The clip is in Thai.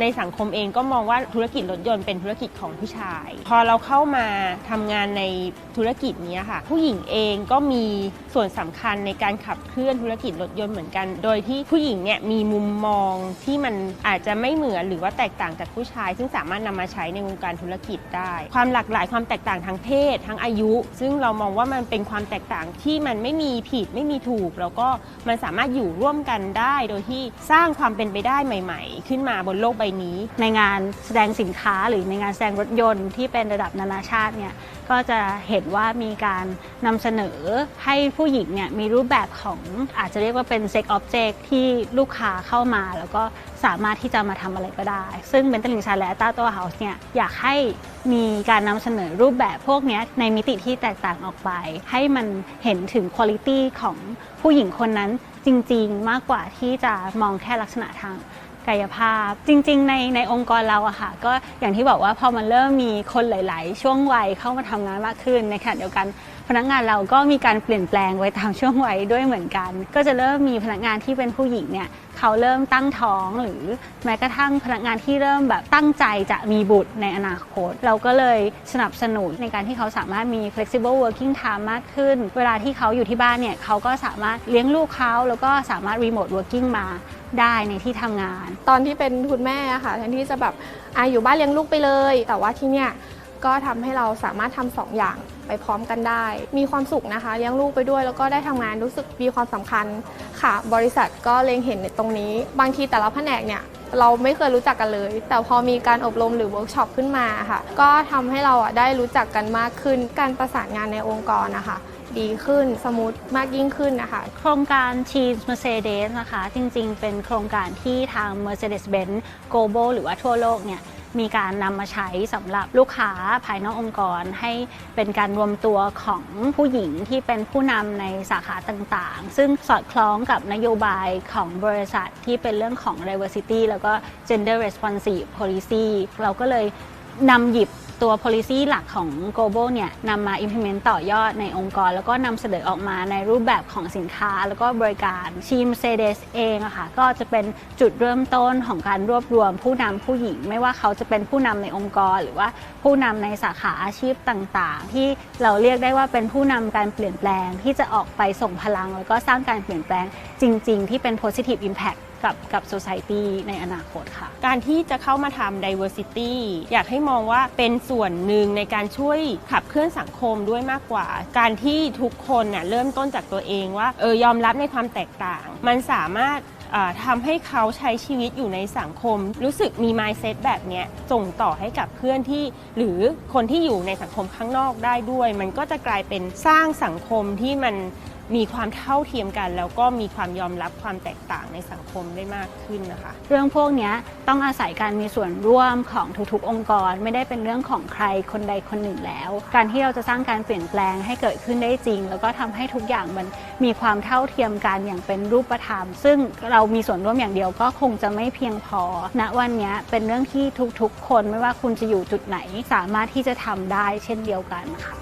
ในสังคมเองก็มองว่าธุรกิจรถยนต์เป็นธุรกิจของผู้ชาย พอเราเข้ามาทำงานในธุรกิจนี้ค่ะ ผู้หญิงเองก็มีส่วนสำคัญในการขับเคลื่อนธุรกิจรถยนต์เหมือนกัน โดยที่ผู้หญิงเนี่ยมีมุมมองที่มันอาจจะไม่เหมือนหรือว่าแตกต่างจากผู้ชาย ซึ่งสามารถนำมาใช้ในวงการธุรกิจได้ ความหลากหลายความแตกต่างทางเพศทั้งอายุ ซึ่งเรามองว่ามันเป็นความแตกต่างที่มันไม่มีผิดไม่มีถูก แล้วก็มันสามารถอยู่ร่วมกันได้ โดยที่สร้างความเป็นไปได้ใหม่ ๆ ขึ้นมาบนโลกบนี้ ในงานแสดงสินค้าหรือในงานแสดงรถยนต์ที่เป็นระดับนานาชาติเนี่ยก็จะเห็นว่ามีการนำเสนอให้ผู้หญิงเนี่ยมีรูปแบบของอาจจะเรียกว่าเป็นเซ็กออบเจกที่ลูกค้าเข้ามา แล้วก็สามารถที่จะมาทำอะไรก็ได้ ซึ่งเบนตลิงชาและต้าตัวเฮาส์เนี่ยอยากให้มีการนำเสนอรูปแบบพวกนี้ในมิติที่แตกต่างออกไป ให้มันเห็นถึงคุณภาพของผู้หญิงคนนั้นจริง ๆ มากกว่าที่จะมองแค่ลักษณะทาง กายภาพ จริง ๆ ในในองค์กรเราอะค่ะก็อย่างที่บอกว่าพอมันเริ่มมีคนหลาย ๆ ช่วงวัยเข้ามาทำงานมากขึ้นในขณะเดียวกัน พนักงานเราก็มีการเปลี่ยนแปลงไว้ตามช่วงวัยด้วยเหมือนกัน ก็จะเริ่มมีพนักงานที่เป็นผู้หญิงเนี่ยเขาเริ่มตั้งท้องหรือแม้กระทั่งพนักงานที่เริ่มแบบตั้งใจจะมีบุตรในอนาคต เราก็เลยสนับสนุนในการที่เขาสามารถมี flexible working time มากขึ้น เวลาที่เขาอยู่ที่บ้านเนี่ยเขาก็สามารถเลี้ยงลูกเขาแล้วก็สามารถ remote working มาได้ในที่ทำงาน ตอนที่เป็นคุณแม่ค่ะแทนที่จะแบบอาอยู่บ้านเลี้ยงลูกไปเลย แต่ว่าที่เนี่ย ก็ทำให้เราสามารถทำสองอย่างไปพร้อมกันได้ มีความสุขนะคะเลี้ยงลูกไปด้วยแล้วก็ได้ทำงานรู้สึกมีความสำคัญค่ะ บริษัทก็เล็งเห็นในตรงนี้ บางทีแต่ละแผนกเนี่ยเราไม่เคยรู้จักกันเลย แต่พอมีการอบรมหรือเวิร์กช็อปขึ้นมาค่ะ ก็ทำให้เราอะได้รู้จักกันมากขึ้นการประสานงานในองค์กรนะคะ ดีขึ้นสมูทมากยิ่งขึ้นนะคะโครงการ Team Mercedes นะคะ จริงๆ เป็นโครงการที่ทาง Mercedes-Benz Global หรือว่าทั่วโลกเนี่ยมีการนำมาใช้สำหรับลูกค้าภายนอกองค์กร ให้เป็นการรวมตัวของผู้หญิงที่เป็นผู้นำในสาขาต่างๆ ซึ่งสอดคล้องกับนโยบายของบริษัทที่เป็นเรื่องของ diversity แล้วก็ gender responsive policy เราก็เลยนำหยิบ ตัว policy หลักของ global เนี่ยนำมา implement ต่อยอดในองค์กร แล้วก็นำเสนอออกมาในรูปแบบของสินค้า แล้วก็บริการทีม Mercedes เองอะค่ะก็จะเป็นจุดเริ่มต้นของการรวบรวมผู้นำผู้หญิง ไม่ว่าเขาจะเป็นผู้นำในองค์กร หรือว่าผู้นำในสาขาอาชีพต่างๆ ที่เราเรียกได้ว่าเป็นผู้นำการเปลี่ยนแปลงที่จะออกไปส่งพลัง แล้วก็สร้างการเปลี่ยนแปลงจริง ๆ ที่เป็น positive impact กับกับ society ในอนาคตค่ะ การที่จะเข้ามาทำ diversity อยากให้มองว่าเป็นส่วนหนึ่งในการช่วยขับเคลื่อนสังคมด้วยมากกว่า การที่ทุกคนเน่ยเริ่มต้นจากตัวเองว่าเออยอมรับในความแตกต่าง มันสามารถอ่าทำให้เขาใช้ชีวิตอยู่ในสังคม รู้สึกมี mindset แบบเนี้ยส่งต่อให้กับเพื่อนที่ หรือคนที่อยู่ในสังคมข้างนอกได้ด้วย มันก็จะกลายเป็นสร้างสังคมที่มัน มีความเท่าเทียมกัน แล้วก็มีความยอมรับความแตกต่างในสังคมได้มากขึ้นนะคะ เรื่องพวกนี้ต้องอาศัยการมีส่วนร่วมของทุกๆ องค์กร ไม่ได้เป็นเรื่องของใครคนใดคนหนึ่งแล้ว การที่เราจะสร้างการเปลี่ยนแปลงให้เกิดขึ้นได้จริง แล้วก็ทำให้ทุกอย่างมันมีความเท่าเทียมกันอย่างเป็นรูปธรรม ซึ่งเรามีส่วนร่วมอย่างเดียวก็คงจะไม่เพียงพอณวันนี้เป็นเรื่องที่ทุกๆ คนไม่ว่าคุณจะอยู่จุดไหน สามารถที่จะทำได้เช่นเดียวกันค่ะ